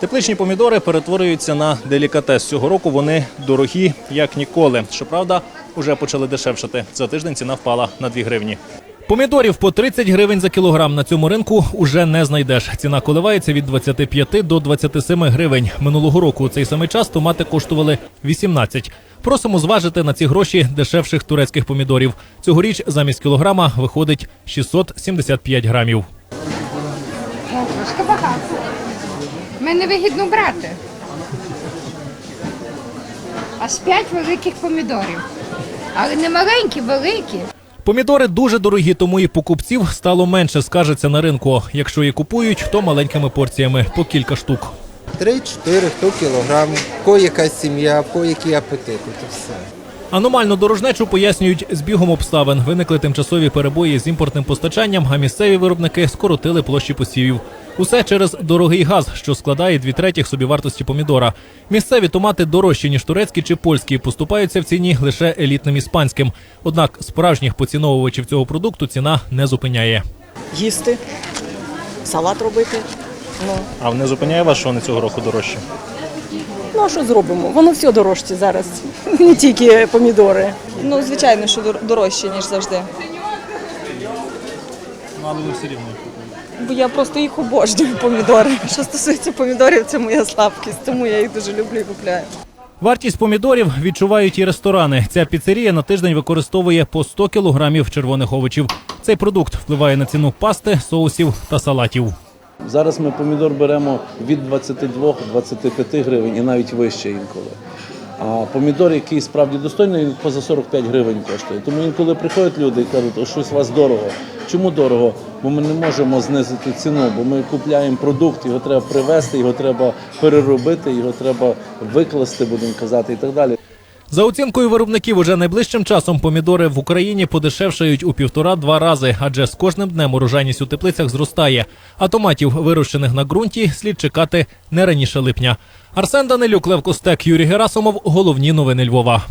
Тепличні помідори перетворюються на делікатес. Цього року вони дорогі як ніколи. Щоправда, уже почали дешевшати. За тиждень ціна впала на 2 гривні. Помідорів по 30 гривень за кілограм на цьому ринку уже не знайдеш. Ціна коливається від 25 до 27 гривень. Минулого року у цей самий час томати коштували 18. Просимо зважити на ці гроші дешевших турецьких помідорів. Цьогоріч замість кілограма виходить 675 грамів. Трошки багато. Мене вигідно брати. Аж п'ять великих помідорів. Але не маленькі, великі. Помідори дуже дорогі, тому і покупців стало менше, скажеться на ринку. Якщо і купують, то маленькими порціями по кілька штук. 3-4 хто кілограм, кого якась сім'я, кого які апетити, то все. Аномальну дорожнечу пояснюють збігом обставин. Виникли тимчасові перебої з імпортним постачанням, а місцеві виробники скоротили площі посівів. Усе через дорогий газ, що складає дві третіх собівартості помідора. Місцеві томати дорожчі ніж турецькі чи польські, поступаються в ціні лише елітним іспанським. Однак справжніх поціновувачів цього продукту ціна не зупиняє. їсти, салат робити. Ну, А не зупиняє вас, що вони цього року дорожчі? ну а що зробимо? Воно все дорожче зараз, не тільки помідори. Ну, звичайно, що дор- дорожче, ніж завжди. Ну, але ви все рівно. Бо я просто їх обожнюю, помідори. Що стосується помідорів, це моя слабкість, тому я їх дуже люблю і купляю. Вартість помідорів відчувають і ресторани. Ця піцерія на тиждень використовує по 100 кілограмів червоних овочів. Цей продукт впливає на ціну пасти, соусів та салатів. Зараз ми помідор беремо від 22-25 гривень і навіть вище інколи. А помідор, який справді достойний, він поза 45 гривень коштує. Тому інколи приходять люди і кажуть, о, щось у вас дорого. Чому дорого? Бо ми не можемо знизити ціну, бо ми купляємо продукт, його треба привезти, його треба переробити, його треба викласти, будемо казати, і так далі. За оцінкою виробників, уже найближчим часом помідори в Україні подешевшають у півтора-два рази, адже з кожним днем урожайність у теплицях зростає. А томатів, вирощених на ґрунті, слід чекати не раніше липня. Арсен Данилюк, Лев Костек, Юрій Герасимов. Головні новини Львова.